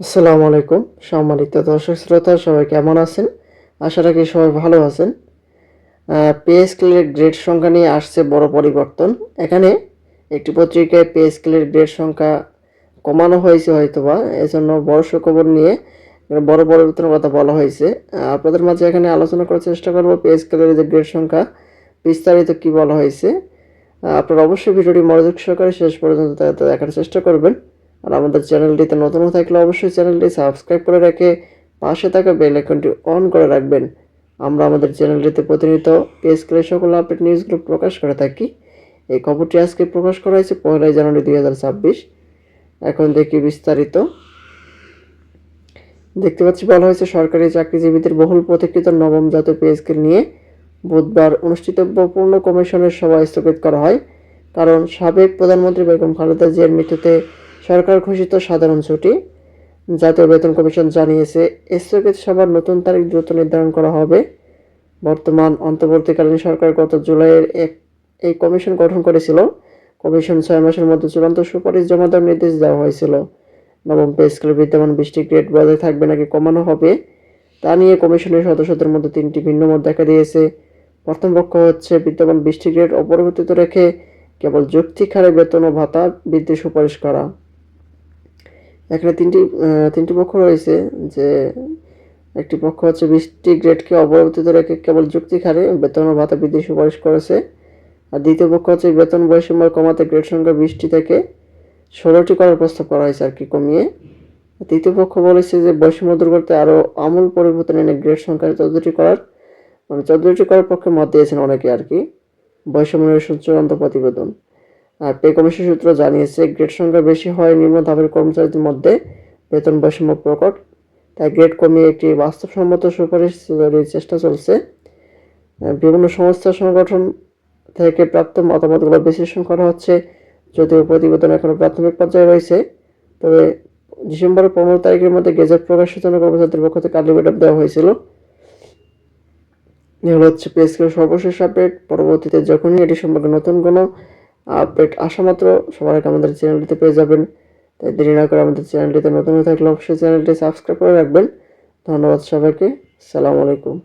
আসসালামু আলাইকুম, সম্মানিত দর্শক শ্রোতা, সবাই কেমন আছেন? আশা রাখি সবাই ভালো আছেন। পে স্কেলের গ্রেড সংখ্যা নিয়ে আসছে বড় পরিবর্তন। এখানে একটি পত্রিকায় পে স্কেলের গ্রেড সংখ্যা কমানো হয়েছে হয়তোবা, এজন্য বড় সুখবর নিয়ে বড় পরিবর্তনের কথা বলা হয়েছে। আপনাদের মাঝে এখানে আলোচনা করার চেষ্টা করব পে স্কেলের যে গ্রেড সংখ্যা, বিস্তারিত কি বলা হয়েছে। আপনারা অবশ্যই ভিডিওটি মনোযোগ সহকারে শেষ পর্যন্ত দেখার চেষ্টা করবেন। আর আমাদের চ্যানেলটিতে নতুন থাকলে অবশ্যই চ্যানেলটি সাবস্ক্রাইব করে রেখে পাশে থাকা বেল আইকনটি অন করে রাখবেন। আমরা আমাদের চ্যানেলটিতে প্রতিনিয়ত পেজ করে সকল আপডেট নিউজগুলো প্রকাশ করে থাকি। এই খবরটি আজকে প্রকাশ করা হয়েছে পয়লাই জানুয়ারি দুই হাজার ছাব্বিশ। এখন দেখি বিস্তারিত। দেখতে পাচ্ছি, বলা হয়েছে সরকারি চাকরিজীবীদের বহুল প্রতীক্ষিত নবম জাতীয় পে স্কেল নিয়ে বুধবার অনুষ্ঠিতব্য পূর্ণ কমিশনের সভা স্থগিত করা হয়। কারণ সাবেক প্রধানমন্ত্রী বেগম খালেদা জিয়ার মৃত্যুতে সরকার ঘোষিত সাধারণ ছুটি, জাতীয় বেতন কমিশন জানিয়েছে, স্থগিত সভার নতুন তারিখ দ্রুত নির্ধারণ করা হবে। বর্তমান অন্তর্বর্তীকালীন সরকার গত জুলাইয়ের এক, এই কমিশন গঠন করেছিল। কমিশন ছয় মাসের মধ্যে চূড়ান্ত সুপারিশ জমা দেওয়ার নির্দেশ দেওয়া হয়েছিল। নবম পে স্কেলে বিদ্যমান বৃষ্টি গ্রেড বজায় থাকবে নাকি কমানো হবে, তা নিয়ে কমিশনের সদস্যদের মধ্যে তিনটি ভিন্ন মত দেখা দিয়েছে। প্রথম পক্ষ হচ্ছে, বিদ্যমান বৃষ্টি গ্রেড অপরিবর্তিত রেখে কেবল যৌক্তিক বেতন ও ভাতা বৃদ্ধির সুপারিশ করা। এখানে তিনটি তিনটি পক্ষ রয়েছে যে একটি পক্ষ হচ্ছে বৃষ্টি গ্রেডকে অপরিবর্তিত রেখে কেবল যৌক্তিক হারে বেতন ও ভাতা বৃদ্ধির সুপারিশ করেছে। আর দ্বিতীয় পক্ষ হচ্ছে বেতন বৈষম্য কমাতে গ্রেড সংখ্যা বৃষ্টি থেকে ষোলোটি করার প্রস্তাব করা হয়েছে আর কি কমিয়ে। তৃতীয় পক্ষ বলেছে যে বৈষম্য দূর করতে আরও আমূল পরিবর্তন এনে গ্রেড সংখ্যা চোদ্দটি করার মানে চোদ্দটি করার পক্ষে মত দিয়েছেন অনেকে আর কি। বৈষম্য চূড়ান্ত প্রতিবেদন। পে কমিশন সূত্র জানিয়েছে, গ্রেড সংখ্যা বেশি হয় নিম্ন ধাপের কর্মচারীদের মধ্যে বেতন বৈষম্য প্রকট। তাই গ্রেড কমিয়ে একটি বাস্তবসম্মত সুপারিশ তৈরির চেষ্টা চলছে। বিভিন্ন সংস্থা সংগঠন থেকে প্রাপ্ত মতামতগুলো বিশ্লেষণ করা হচ্ছে, যদিও প্রতিবেদন এখনও প্রাথমিক পর্যায়ে রয়েছে। তবে ডিসেম্বরের পনেরো তারিখের মধ্যে গেজেট প্রকাশের জন্য কর্মচারীদের পক্ষ থেকে আলটিমেটাম দেওয়া হয়েছিল। এগুলো হচ্ছে পেস্কের সর্বশেষ আপডেট পরবর্তীতে যখনই এটি সম্পর্কে নতুন কোনো আপডেট আসা মাত্র। সবার আগে আমাদের চ্যানেলটিতে পেয়ে যাবেন। তাই দেরি না করে আমাদের চ্যানেলটিতে নতুন থাকলে অবশ্যই চ্যানেলটি সাবস্ক্রাইব করে রাখবেন। ধন্যবাদ সবাইকে। সালাম আলাইকুম।